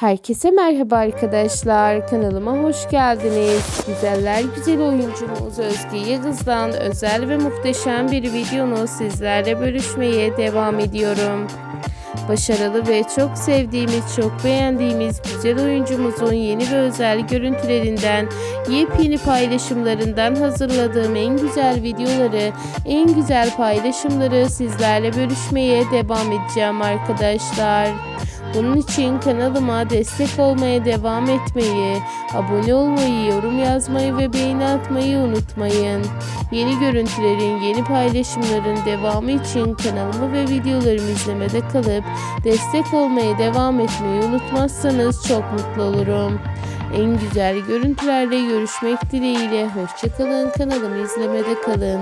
Herkese merhaba arkadaşlar. Kanalıma hoş geldiniz. Güzeller güzel oyuncumuz Özge Yıldız'dan özel ve muhteşem bir videonu sizlerle bölüşmeye devam ediyorum. Başarılı ve çok sevdiğimiz, çok beğendiğimiz güzel oyuncumuzun yeni ve özel görüntülerinden, yepyeni paylaşımlarından hazırladığım en güzel videoları, en güzel paylaşımları sizlerle bölüşmeye devam edeceğim arkadaşlar. Bunun için kanalıma destek olmaya devam etmeyi, abone olmayı, yorum yazmayı ve beğeni atmayı unutmayın. Yeni görüntülerin, yeni paylaşımların devamı için kanalımı ve videolarımı izlemede kalıp destek olmaya devam etmeyi unutmazsanız çok mutlu olurum. En güzel görüntülerle görüşmek dileğiyle. Hoşçakalın kanalımı izlemede kalın.